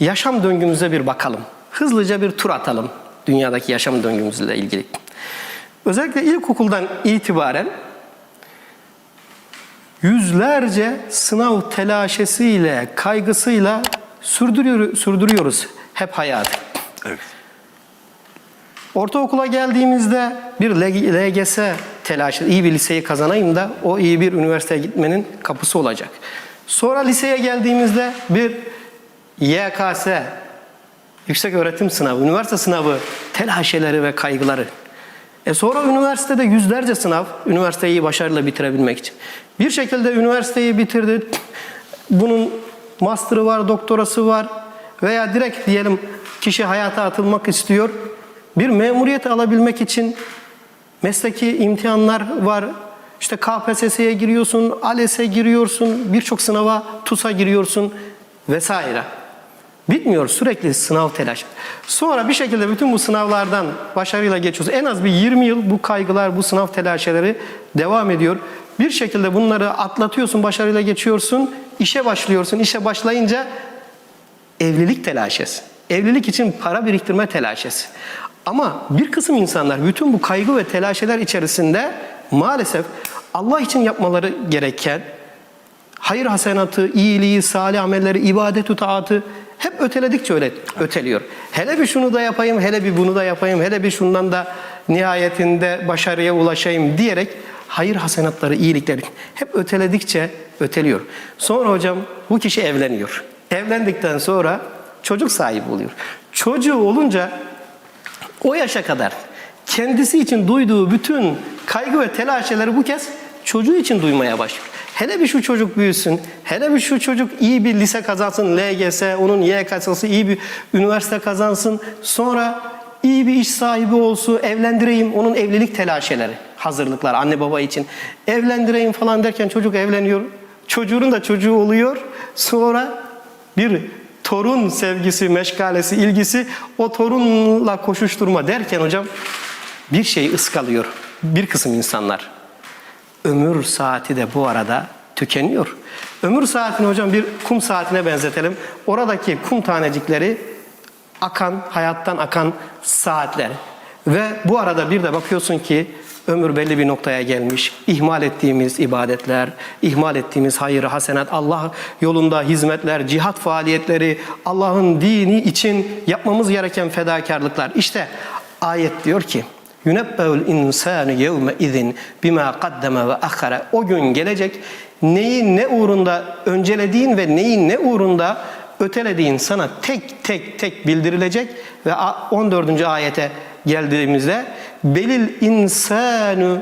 yaşam döngümüze bir bakalım. Hızlıca bir tur atalım dünyadaki yaşam döngümüzle ilgili. Özellikle ilkokuldan itibaren yüzlerce sınav telaşesiyle, kaygısıyla sürdürüyor, sürdürüyoruz hep hayatı. Evet. Ortaokula geldiğimizde bir LGS telaşı, iyi bir liseyi kazanayım da o iyi bir üniversiteye gitmenin kapısı olacak. Sonra liseye geldiğimizde bir YKS, yüksek öğretim sınavı, üniversite sınavı telaşeleri ve kaygıları. E sonra üniversitede yüzlerce sınav, üniversiteyi başarıyla bitirebilmek için. Bir şekilde üniversiteyi bitirdi. Bunun master'ı var, doktorası var veya direkt diyelim kişi hayata atılmak istiyor. Bir memuriyet alabilmek için mesleki imtihanlar var. İşte KPSS'ye giriyorsun, ALES'e giriyorsun, birçok sınava, TUS'a giriyorsun vesaire. Bitmiyor sürekli sınav telaşı. Sonra bir şekilde bütün bu sınavlardan başarıyla geçiyorsun. En az bir 20 yıl bu kaygılar, bu sınav telaşeleri devam ediyor. Bir şekilde bunları atlatıyorsun, başarıyla geçiyorsun. işe başlıyorsun. İşe başlayınca evlilik telaşesi. Evlilik için para biriktirme telaşesi. Ama bir kısım insanlar bütün bu kaygı ve telaşeler içerisinde maalesef Allah için yapmaları gereken hayır hasenatı, iyiliği, salih amelleri, ibadet taatı hep öteledikçe öyle öteliyor. Hele bir şunu da yapayım, hele bir bunu da yapayım, hele bir şundan da nihayetinde başarıya ulaşayım diyerek hayır hasenatları, iyilikleri hep öteledikçe öteliyor. Sonra hocam bu kişi evleniyor. Evlendikten sonra çocuk sahibi oluyor. Çocuğu olunca o yaşa kadar kendisi için duyduğu bütün kaygı ve telaşeleri bu kez çocuğu için duymaya başlıyor. Hele bir şu çocuk büyüsün, hele bir şu çocuk iyi bir lise kazansın, LGS, onun YKS'si iyi bir üniversite kazansın, sonra iyi bir iş sahibi olsun, evlendireyim, onun evlilik telaşeleri, hazırlıklar anne baba için. Evlendireyim falan derken çocuk evleniyor, çocuğun da çocuğu oluyor, sonra bir torun sevgisi, meşgalesi, ilgisi o torunla koşuşturma derken hocam bir şey ıskalıyor bir kısım insanlar. Ömür saati de bu arada tükeniyor. Ömür saatini hocam bir kum saatine benzetelim. Oradaki kum tanecikleri akan, hayattan akan saatler. Ve bu arada bir de bakıyorsun ki ömür belli bir noktaya gelmiş. İhmal ettiğimiz ibadetler, ihmal ettiğimiz hayır, hasenat, Allah yolunda hizmetler, cihat faaliyetleri, Allah'ın dini için yapmamız gereken fedakarlıklar. İşte ayet diyor ki Yunebbeul insanu yevme izin bima kaddeme ve ahara. O gün gelecek neyi ne uğrunda öncelediğin ve neyi ne uğrunda ötelediğin sana tek tek tek bildirilecek ve 14. ayete geldiğimizde belil insanu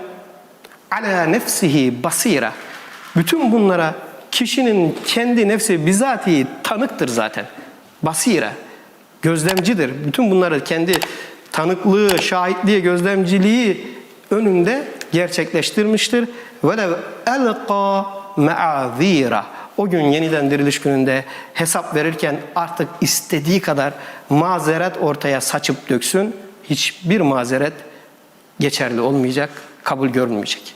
ala nefsihi basira. Bütün bunlara kişinin kendi nefsi bizatihi tanıktır zaten. Basira. Gözlemcidir. Bütün bunları kendi tanıklığı, şahitliği, gözlemciliği önünde gerçekleştirmiştir. Velev elqa ma'azira. O gün yeniden diriliş gününde hesap verirken artık istediği kadar mazeret ortaya saçıp döksün. Hiçbir mazeret geçerli olmayacak, kabul görülmeyecek.